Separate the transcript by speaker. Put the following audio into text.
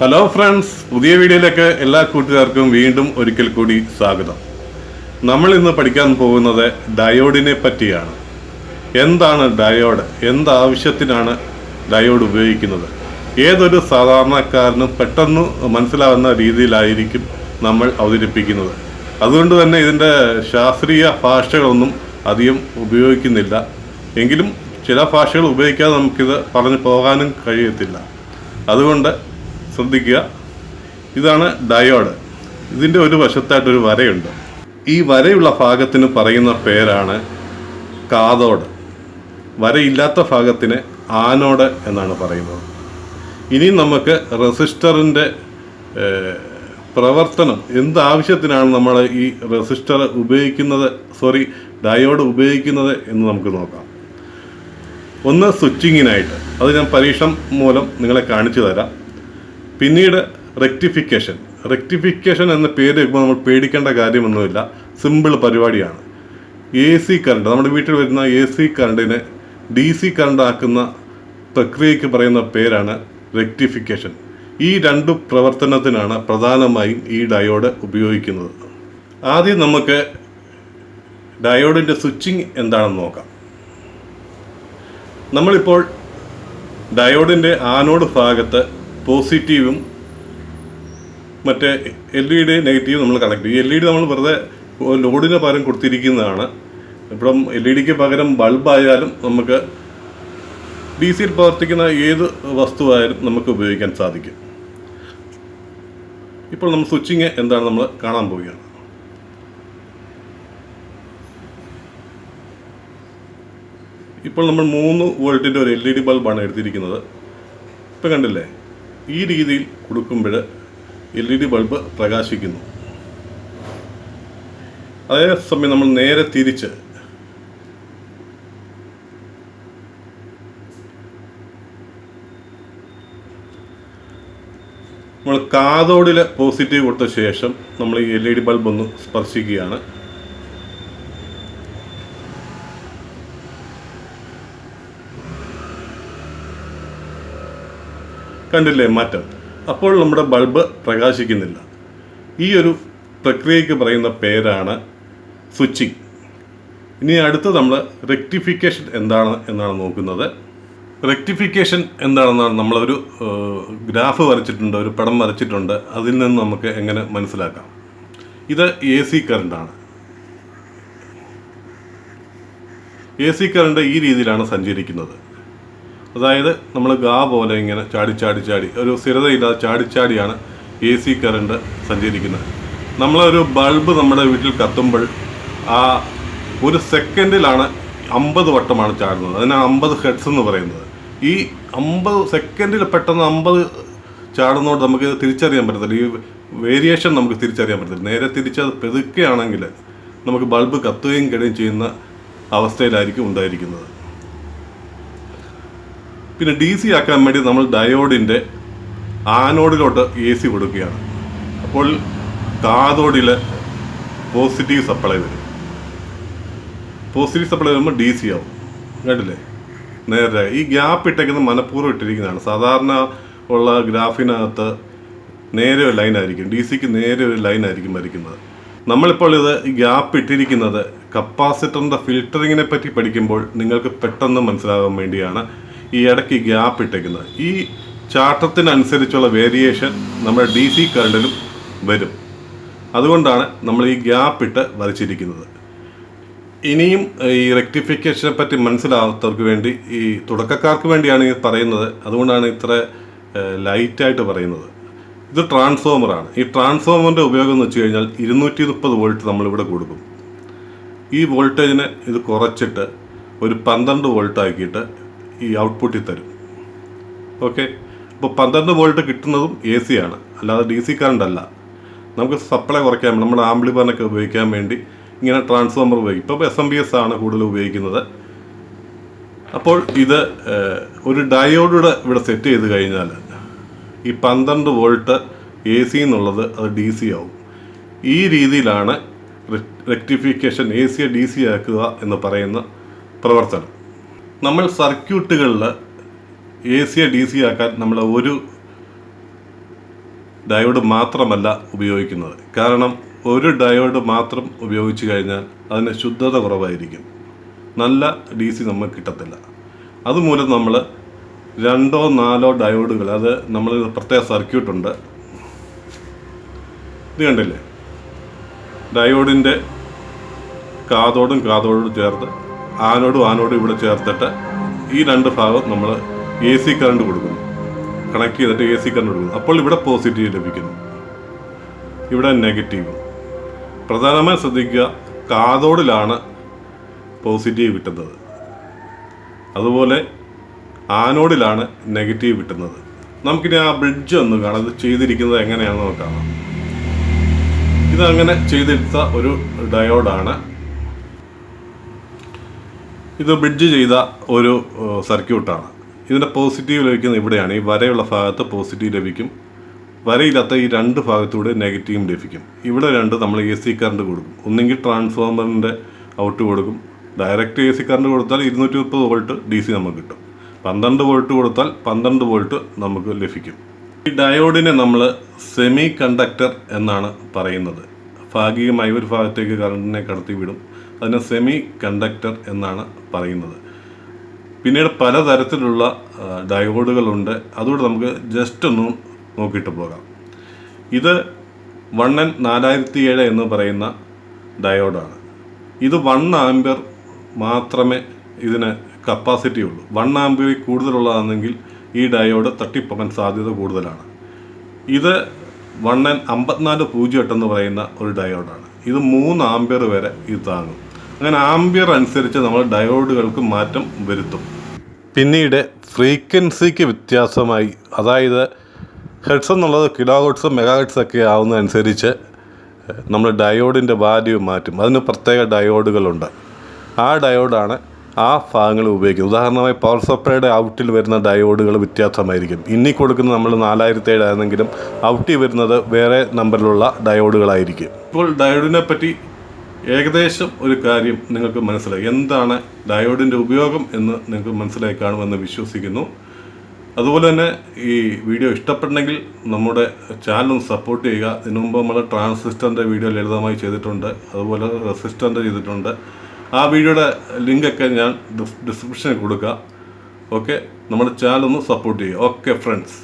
Speaker 1: Hello friends പുതിയ വീഡിയോയിലേക്ക് എല്ലാ കൂട്ടുകാർക്കും വീണ്ടും ഒരിക്കൽ കൂടി സ്വാഗതം. നമ്മൾ ഇന്ന് പഠിക്കാൻ പോകുന്നത് ഡയോഡിനെ പറ്റിയാണ്. എന്താണ് ഡയോഡ്? എന്താവശ്യത്തിനാണ് ഡയോഡ് ഉപയോഗിക്കുന്നത്? ഏതൊരു സാധാരണക്കാരനും പെട്ടെന്ന് മനസ്സിലാവുന്ന രീതിയിലായിരിക്കും നമ്മൾ അവതരിപ്പിക്കുന്നത്. അതുകൊണ്ട് തന്നെ ഇതിന്റെ ശാസ്ത്രീയ ഭാഷകളൊന്നും അധികം ഉപയോഗിക്കുന്നില്ല. എങ്കിലും ചില ഭാഷകൾ ഉപയോഗിക്കാതെ നമുക്കിത് പറഞ്ഞു പോകാനും കഴിയത്തില്ല. അതുകൊണ്ട് ശ്രദ്ധിക്കുക. ഇതാണ് ഡയോഡ്. ഇതിന്റെ ഒരു വശത്തായിട്ടൊരു വരയുണ്ട്. ഈ വരയുള്ള ഭാഗത്തിന് പറയുന്ന പേരാണ് കാതോഡ് വരയില്ലാത്ത ഭാഗത്തിന് ആനോഡ് എന്നാണ് പറയുന്നത്. ഇനി നമുക്ക് റെസിസ്റ്ററിന്റെ പ്രവർത്തനം എന്ത് ആവശ്യത്തിനാണ് നമ്മൾ ഈ റെസിസ്റ്റർ ഉപയോഗിക്കുന്നത് സോറി ഡയോഡ് ഉപയോഗിക്കുന്നത് എന്ന് നമുക്ക് നോക്കാം. ഒന്ന് സ്വിച്ചിങ്ങിനായിട്ട്. അത് ഞാൻ പരീക്ഷണം മൂലം നിങ്ങളെ കാണിച്ചു തരാം. പിന്നീട് റെക്ടിഫിക്കേഷൻ റെക്ടിഫിക്കേഷൻ എന്ന പേര് വരുമ്പോൾ നമ്മൾ പേടിക്കേണ്ട കാര്യമൊന്നുമില്ല. സിമ്പിൾ പരിപാടിയാണ്. എ സി കറണ്ട് നമ്മുടെ വീട്ടിൽ വരുന്ന എ സി കറണ്ടിനെ ഡി സി കറണ്ട് ആക്കുന്ന പ്രക്രിയയ്ക്ക് പറയുന്ന പേരാണ് റെക്ടിഫിക്കേഷൻ ഈ രണ്ട് പ്രവർത്തനത്തിനാണ് പ്രധാനമായും ഈ ഡയോഡ് ഉപയോഗിക്കുന്നത്. ആദ്യം നമുക്ക് ഡയോഡിന്റെ സ്വിച്ചിങ് എന്താണെന്ന് നോക്കാം. നമ്മളിപ്പോൾ ഡയോഡിന്റെ ആനോഡ് ഭാഗത്ത് പോസിറ്റീവും മറ്റേ എൽ ഇ ഡി നെഗറ്റീവ് നമ്മൾ കണക്ട് ചെയ്യും. എൽ ഇ ഡി നമ്മൾ വെറുതെ ലോഡിന് പകരം കൊടുത്തിരിക്കുന്നതാണ്. ഇപ്പം എൽ ഇ ഡിക്ക് പകരം ബൾബായാലും നമുക്ക് ഡി സിയിൽ പ്രവർത്തിക്കുന്ന ഏത് വസ്തുവായാലും നമുക്ക് ഉപയോഗിക്കാൻ സാധിക്കും. ഇപ്പോൾ നമ്മൾ സ്വിച്ചിങ് എന്താണ് നമ്മൾ കാണാൻ പോവുകയാണ്. ഇപ്പോൾ നമ്മൾ മൂന്ന് വോൾട്ടിന്റെ ഒരു എൽ ഇ ഡി ബൾബാണ് എടുത്തിരിക്കുന്നത്. ഇപ്പം കണ്ടില്ലേ? ഈ രീതിയിൽ കൊടുക്കുമ്പോൾ എൽ ഇ ഡി ബൾബ് പ്രകാശിക്കുന്നു. അതേസമയം നമ്മൾ നേരെ തിരിച്ച് നമ്മൾ കാതോടിൽ പോസിറ്റീവ് കൊടുത്ത ശേഷം നമ്മൾ ഈ എൽ ഇ ഡി ബൾബ് ഒന്ന് സ്പർശിക്കുകയാണ്. കണ്ടില്ലേ മാറ്റം? അപ്പോൾ നമ്മുടെ ബൾബ് പ്രകാശിക്കുന്നില്ല. ഈ ഒരു പ്രക്രിയയ്ക്ക് പറയുന്ന പേരാണ് സ്വിച്ചിങ്. ഇനി അടുത്ത് നമ്മൾ റെക്ടിഫിക്കേഷൻ എന്താണ് എന്നാണ് നോക്കുന്നത്. റെക്ടിഫിക്കേഷൻ എന്താണെന്നാണ് നമ്മളൊരു ഗ്രാഫ് വരച്ചിട്ടുണ്ട് ഒരു പടം വരച്ചിട്ടുണ്ട്. അതിൽ നിന്ന് നമുക്ക് എങ്ങനെ മനസ്സിലാക്കാം? ഇത് എ സി കറണ്ടാണ് എ സി കറണ്ട് ഈ രീതിയിലാണ് സഞ്ചരിക്കുന്നത്. അതായത് നമ്മൾ ഗാ പോലെ ഇങ്ങനെ ചാടി ചാടി ചാടി ഒരു സ്ഥിരതയില്ലാതെ ചാടി ചാടിയാണ് എ സി കറണ്ട് സഞ്ചരിക്കുന്നത്. നമ്മളൊരു ബൾബ് നമ്മുടെ വീട്ടിൽ കത്തുമ്പോൾ ആ ഒരു സെക്കൻഡിലാണ് അമ്പത് വട്ടമാണ് ചാടുന്നത്. അതിനാണ് അമ്പത് ഹെഡ്സ് എന്ന് പറയുന്നത്. ഈ അമ്പത് സെക്കൻഡിൽ പെട്ടെന്ന് അമ്പത് ചാടുന്നതുകൊണ്ട് നമുക്ക് തിരിച്ചറിയാൻ പറ്റത്തില്ല. ഈ വേരിയേഷൻ നമുക്ക് തിരിച്ചറിയാൻ പറ്റത്തില്ല. നേരെ തിരിച്ചത് പെതുക്കുകയാണെങ്കിൽ നമുക്ക് ബൾബ് കത്തുകയും കിടുകയും ചെയ്യുന്ന അവസ്ഥയിലായിരിക്കും ഉണ്ടായിരിക്കുന്നത്. പിന്നെ ഡി സി ആക്കാൻ വേണ്ടി നമ്മൾ ഡയോഡിന്റെ ആനോഡിലോട്ട് എ സി കൊടുക്കുകയാണ് അപ്പോൾ കാതോഡിൽ പോസിറ്റീവ് സപ്ലൈ വരും. പോസിറ്റീവ് സപ്ലൈ വരുമ്പോൾ ഡി സി ആവും. കേട്ടില്ലേ? നേരെ ഈ ഗ്യാപ്പ് ഇട്ടേക്കുന്നത് മനഃപൂർവം ഇട്ടിരിക്കുന്നതാണ്. സാധാരണ ഉള്ള ഗ്രാഫിനകത്ത് നേരെ ഒരു ലൈനായിരിക്കും ഡി സിക്ക് നേരെ ഒരു ലൈനായിരിക്കും വരയ്ക്കുന്നത്. നമ്മളിപ്പോൾ ഇത് ഈ ഗ്യാപ്പ് ഇട്ടിരിക്കുന്നത് കപ്പാസിറ്ററിന്റെ ഫിൽറ്ററിങ്ങിനെ പറ്റി പഠിക്കുമ്പോൾ നിങ്ങൾക്ക് പെട്ടെന്ന് മനസ്സിലാകാൻ വേണ്ടിയാണ് ഈ ഇടയ്ക്ക് ഗ്യാപ്പ് ഇട്ടേക്കുന്നത്. ഈ ചാട്ടത്തിനനുസരിച്ചുള്ള വേരിയേഷൻ നമ്മുടെ ഡി സി കറണ്ടിലും വരും. അതുകൊണ്ടാണ് നമ്മൾ ഈ ഗ്യാപ്പ് ഇട്ട് വരച്ചിരിക്കുന്നത്. ഇനിയും ഈ റെക്ടിഫിക്കേഷനെ പറ്റി മനസ്സിലാവാത്തവർക്ക് വേണ്ടി ഈ തുടക്കക്കാർക്ക് വേണ്ടിയാണ് ഈ പറയുന്നത്. അതുകൊണ്ടാണ് ഇത്ര ലൈറ്റായിട്ട് പറയുന്നത്. ഇത് ട്രാൻസ്ഫോമറാണ് ഈ ട്രാൻസ്ഫോമറിന്റെ ഉപയോഗം എന്ന് വെച്ച് കഴിഞ്ഞാൽ ഇരുന്നൂറ്റി മുപ്പത് വോൾട്ട് നമ്മളിവിടെ കൊടുക്കും. ഈ വോൾട്ടേജിനെ ഇത് കുറച്ചിട്ട് ഒരു പന്ത്രണ്ട് വോൾട്ട് ആക്കിയിട്ട് ഈ ഔട്ട്പുട്ടിൽ തരും. ഓക്കെ അപ്പോൾ പന്ത്രണ്ട് വോൾട്ട് കിട്ടുന്നതും എ സി ആണ്. അല്ലാതെ ഡി സി കറണ്ട് അല്ല. നമുക്ക് സപ്ലൈ കുറയ്ക്കാൻ നമ്മുടെ ആംബ്ലിഫറിനൊക്കെ ഉപയോഗിക്കാൻ വേണ്ടി ഇങ്ങനെ ട്രാൻസ്ഫോമർ ഉപയോഗിക്കും. ഇപ്പോൾ എസ് എം ബി എസ് ആണ് കൂടുതൽ ഉപയോഗിക്കുന്നത്. അപ്പോൾ ഇത് ഒരു ഡയോഡിടെ ഇവിടെ സെറ്റ് ചെയ്ത് കഴിഞ്ഞാൽ ഈ പന്ത്രണ്ട് വോൾട്ട് എ സി എന്നുള്ളത് അത് ഡി സി ആവും. ഈ രീതിയിലാണ് റെക്ടിഫിക്കേഷൻ എ സിയെ ഡി സി ആക്കുക എന്ന് പറയുന്ന പ്രവർത്തനം. നമ്മൾ സർക്യൂട്ടുകളിൽ എ സിയെ ഡി സി ആക്കാൻ നമ്മൾ ഒരു ഡയോഡ് മാത്രമല്ല ഉപയോഗിക്കുന്നത്. കാരണം ഒരു ഡയോഡ് മാത്രം ഉപയോഗിച്ച് കഴിഞ്ഞാൽ അതിന് ശുദ്ധത കുറവായിരിക്കും. നല്ല ഡി സി നമുക്ക് കിട്ടത്തില്ല. അതുമൂലം നമ്മൾ രണ്ടോ നാലോ ഡയോഡുകൾ അത് നമ്മൾ പ്രത്യേക സർക്യൂട്ടുണ്ട് ഇത് കണ്ടില്ലേ? ഡയോഡിന്റെ കാതോടും കാതോടും ചേർത്ത് ആനോടും ആനോടും ഇവിടെ ചേർത്തിട്ട് ഈ രണ്ട് ഭാഗം നമ്മൾ എ സി കറണ്ട് കൊടുക്കുന്നു. കണക്ട് ചെയ്തിട്ട് എ സി കറണ്ട് കൊടുക്കുന്നു. അപ്പോൾ ഇവിടെ പോസിറ്റീവ് ലഭിക്കുന്നു. ഇവിടെ നെഗറ്റീവ് പ്രധാനമായും ശ്രദ്ധിക്കുക കാതോടിലാണ് പോസിറ്റീവ് കിട്ടുന്നത്. അതുപോലെ ആനോഡിലാണ് നെഗറ്റീവ് കിട്ടുന്നത്. നമുക്കിനി ആ ബ്രിഡ്ജ് ഒന്ന് കാണാം. ഇത് ചെയ്തിരിക്കുന്നത് എങ്ങനെയാണെന്ന് നോക്കാം ഇതങ്ങനെ ചെയ്തെടുത്ത ഒരു ഡയോഡാണ് ഇത് ബ്രിഡ്ജ് ചെയ്ത ഒരു സർക്യൂട്ടാണ്. ഇതിന്റെ പോസിറ്റീവ് ലഭിക്കുന്നത് ഇവിടെയാണ്. ഈ വരയുള്ള ഭാഗത്ത് പോസിറ്റീവ് ലഭിക്കും. വരയില്ലാത്ത ഈ രണ്ട് ഭാഗത്തൂടെ നെഗറ്റീവും ലഭിക്കും. ഇവിടെ രണ്ട് നമ്മൾ എ സി കറണ്ട് കൊടുക്കും. ഒന്നെങ്കിൽ ട്രാൻസ്ഫോമറിന്റെ ഔട്ട് കൊടുക്കും. ഡയറക്റ്റ് എ സി കറണ്ട് കൊടുത്താൽ ഇരുന്നൂറ്റി മുപ്പത് വോൾട്ട് ഡി സി നമുക്ക് കിട്ടും. പന്ത്രണ്ട് വോൾട്ട് കൊടുത്താൽ പന്ത്രണ്ട് വോൾട്ട് നമുക്ക് ലഭിക്കും. ഈ ഡയോഡിനെ നമ്മൾ സെമി കണ്ടക്ടർ എന്നാണ് പറയുന്നത്. ഭാഗികമായി ഒരു ഭാഗത്തേക്ക് കറണ്ടിനെ കടത്തി വിടും അതിനെ സെമി കണ്ടക്ടർ എന്നാണ് പറയുന്നത്. പിന്നീട് പലതരത്തിലുള്ള ഡയോഡുകളുണ്ട് അതുകൊണ്ട് നമുക്ക് ജസ്റ്റ് ഒന്ന് നോക്കിയിട്ട് പോകാം. ഇത് വൺ എൻ നാലായിരത്തി ഏഴ് എന്ന് പറയുന്ന ഡയോഡാണ് ഇത് വൺ ആംബിയർ മാത്രമേ ഇതിന് കപ്പാസിറ്റി ഉള്ളൂ. വൺ ആംബിയറിൽ കൂടുതലുള്ളതാണെങ്കിൽ ഈ ഡയോഡ് തട്ടിപ്പോകാൻ സാധ്യത കൂടുതലാണ്. ഇത് വൺ എൻ അമ്പത്തിനാല് പൂജ്യം എട്ടെന്ന് പറയുന്ന ഒരു ഡയോഡാണ് ഇത് മൂന്ന് ആംബിയർ വരെ ഇത് താങ്ങും. അങ്ങനെ ആംബിയർ അനുസരിച്ച് നമ്മൾ ഡയോഡുകൾക്ക് മാറ്റം വരുത്തും. പിന്നീട് ഫ്രീക്വൻസിക്ക് വ്യത്യാസമായി അതായത് ഹെഡ്സ് എന്നുള്ളത് കിലോ ഹെഡ്സും മെഗാ ഹെഡ്സ് ഒക്കെ ആവുന്നതനുസരിച്ച് നമ്മൾ ഡയോഡിന്റെ വാല്യൂ മാറ്റും. അതിന് പ്രത്യേക ഡയോഡുകളുണ്ട്. ആ ഡയോഡാണ് ആ ഭാഗങ്ങൾ ഉപയോഗിക്കുന്നത് ഉദാഹരണമായി പവർ സപ്ലൈയുടെ ഔട്ടിൽ വരുന്ന ഡയോഡുകൾ വ്യത്യാസമായിരിക്കും. ഇനി കൊടുക്കുന്ന നമ്മൾ നാലായിരത്തി ഏഴായിരുന്നെങ്കിലും ഔട്ടിൽ വരുന്നത് വേറെ നമ്പറിലുള്ള ഡയോഡുകളായിരിക്കും ഇപ്പോൾ ഡയോഡിനെ പറ്റി ഏകദേശം ഒരു കാര്യം നിങ്ങൾക്ക് മനസ്സിലായി. എന്താണ് ഡയോഡിന്റെ ഉപയോഗം എന്ന് നിങ്ങൾക്ക് മനസ്സിലായി കാണുമെന്ന് വിശ്വസിക്കുന്നു. അതുപോലെ തന്നെ ഈ വീഡിയോ ഇഷ്ടപ്പെട്ടെങ്കിൽ നമ്മുടെ ചാനൽ സപ്പോർട്ട് ചെയ്യുക. ഇതിനു മുമ്പ് നമ്മൾ ട്രാൻസിസ്റ്ററിന്റെ വീഡിയോ ലളിതമായി ചെയ്തിട്ടുണ്ട്. അതുപോലെ റെസിസ്റ്ററിന്റെ ചെയ്തിട്ടുണ്ട്. ആ വീഡിയോയുടെ ലിങ്കൊക്കെ ഞാൻ ഡിസ്ക്രിപ്ഷനിൽ കൊടുക്കാം. ഓക്കെ? നമ്മുടെ ചാനൽ ഒന്ന് സപ്പോർട്ട് ചെയ്യുക. Okay friends